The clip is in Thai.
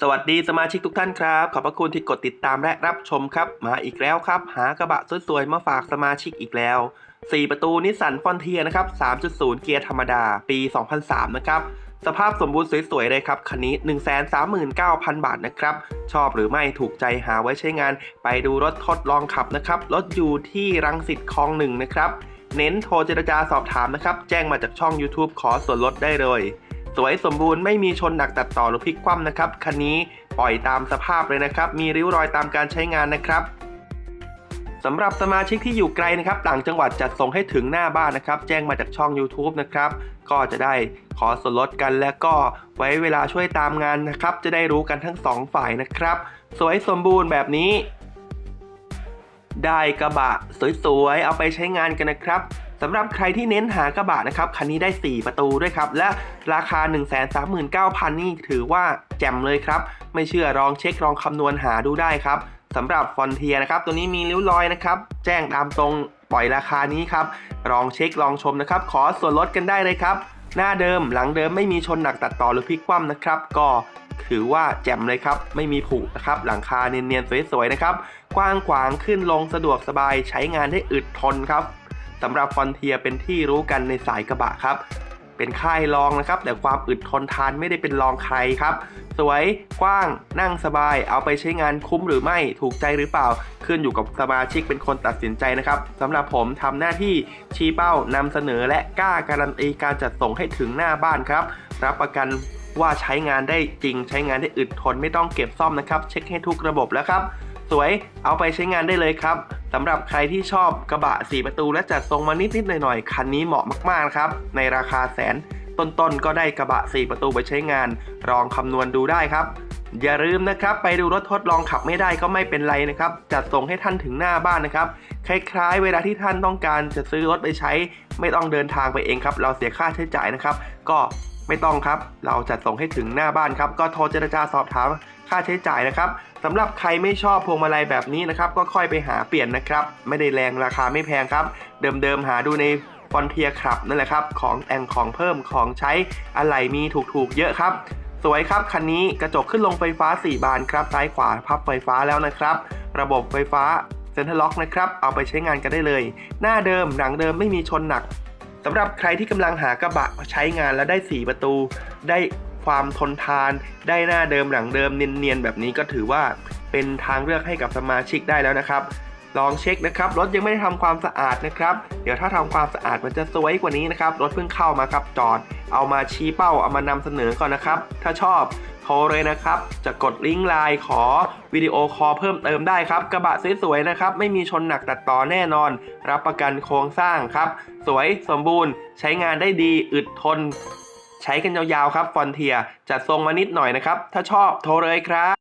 สวัสดีสมาชิกทุกท่านครับ ขอบพระคุณที่กดติดตามและรับชมครับ มาอีกแล้วครับ หากระบะสวยๆ มาฝากสมาชิกอีกแล้ว 4 ประตูนิสสันฟอนเทียนะครับ 3.0 เกียร์ธรรมดา ปี 2003 นะครับ สภาพสมบูรณ์สวยๆ เลยครับ คันนี้ 139,000 บาทนะครับ ชอบหรือไม่ถูกใจหาไว้ใช้งาน ไปดูรถทดลองขับนะครับ รถอยู่ที่รังสิตคลองหนึ่งนะครับ เน้นโทรเจรจาสอบถามนะครับ แจ้งมาจากช่อง YouTube ขอส่วนลดได้เลย สวยสมบูรณ์ไม่มีชนหนักตัดต่อหรือพลิกคว่ำนะครับ คันนี้ปล่อยตามสภาพเลยนะครับ มีริ้วรอยตามการใช้งานนะครับสำหรับสมาชิกที่อยู่ไกลนะครับ ต่างจังหวัดจัดส่งให้ถึงหน้าบ้านนะครับ แจ้งมาจากช่อง YouTube นะครับ ก็จะได้ขอส่วนลดกันและก็ไว้เวลาช่วยตามงานนะครับ จะได้รู้กันทั้งสองฝ่ายนะครับ สวยสมบูรณ์แบบนี้ ได้กระบะสวยๆ เอาไปใช้งานกันนะครับ สำหรับใครที่เน้นหากระบะนะครับคันนี้ได้ 4 ประตูด้วยครับ และราคา 139,000 นี่ถือว่าแจ่มเลยครับ ไม่เชื่อลองเช็คลองคำนวณหาดูได้ครับสำหรับฟอนเทียนะครับ ตัวนี้มีริ้วรอยนะครับ แจ้งตามตรงปล่อยราคานี้ครับ ลองเช็คลองชมนะครับ ขอส่วนลดกันได้เลยครับ หน้าเดิมหลังเดิมไม่มีชนหนักตัดต่อหรือพลิกคว่ำนะครับ ก็ถือว่าแจ่มเลยครับ ไม่มีผุนะครับ หลังคาเนียนๆสวยๆนะครับ กว้างขวางขึ้นลงสะดวกสบายใช้งานได้อึดทนครับ สำหรับฟอนเทียเป็นที่รู้กันในสายกระบะครับ เป็นค่ายรองนะครับ แต่ความอึดทนทานไม่ได้เป็นรองใครครับ สวยกว้างนั่งสบาย เอาไปใช้งานคุ้มหรือไม่ถูกใจหรือเปล่า ขึ้นอยู่กับสมาชิกเป็นคนตัดสินใจนะครับสำหรับผมทำหน้าที่ชี้เป้านำเสนอและกล้าการันตีการจัดส่งให้ถึงหน้าบ้านครับ รับประกันว่าใช้งานได้จริง ใช้งานได้อึดทนไม่ต้องเก็บซ่อมนะครับ เช็คให้ทุกระบบแล้วครับ สวยเอาไปใช้งานได้เลยครับ สำหรับใครที่ชอบกระบะ 4 ประตูและจัดทรงมานิดๆหน่อยๆ คันนี้เหมาะมากๆครับ ในราคาแสนต้นๆ ก็ได้กระบะ 4 ประตูไปใช้งาน ลองคำนวณดูได้ครับ อย่าลืมนะครับ ไปดูรถทดลองขับไม่ได้ก็ไม่เป็นไรนะครับ จัดส่งให้ท่านถึงหน้าบ้านนะครับ คล้ายๆ เวลาที่ท่านต้องการจะซื้อรถไปใช้ ไม่ต้องเดินทางไปเองครับ เราเสียค่าใช้จ่ายนะครับ ก็ ไม่ต้องครับ เราจัดส่งให้ถึงหน้าบ้านครับ ก็โทรเจรจาสอบถามค่าใช้จ่ายนะครับสำหรับใครไม่ชอบพวงมาลัยแบบนี้นะครับ ก็ค่อยไปหาเปลี่ยนนะครับ ไม่ได้แรงราคาไม่แพงครับ เดิมๆหาดูในฟอนเทียครับนั่นแหละครับ ของแต่งของเพิ่มของใช้อะไหล่มีถูกๆ เยอะครับ สวยครับคันนี้กระจกขึ้นลงไฟฟ้า 4 บานครับ ซ้ายขวาพับไฟฟ้าแล้วนะครับ ระบบไฟฟ้าเซ็นทรัลล็อกนะครับ เอาไปใช้งานกันได้เลย หน้าเดิมหลังเดิมไม่มีชนหนัก สำหรับใครที่กำลังหากระบะใช้งานแล้วได้ 4 ประตู ได้ความทนทาน ได้หน้าเดิมหลังเดิมเนียนๆแบบนี้ก็ถือว่าเป็นทางเลือกให้กับสมาชิกได้แล้วนะครับ ลองเช็คนะครับรถยังไม่ได้ทำความสะอาดนะครับ เดี๋ยวถ้าทำความสะอาดมันจะสวยกว่านี้นะครับรถเพิ่งเข้ามาครับจอด เอามาชี้เป้าเอามานำเสนอก่อนนะครับ ถ้าชอบโทรเลยนะครับ จะกดลิงก์ไลน์ขอ วิดีโอคอลเพิ่มเติมได้ครับ กระบะสวยๆนะครับ ไม่มีชนหนักตัดต่อแน่นอน รับประกันโครงสร้างครับ สวยสมบูรณ์ ใช้งานได้ดีอึดทน ใช้กันยาวๆครับฟอนเทียจัดทรงมานิดหน่อยนะครับ ถ้าชอบโทรเลยครับ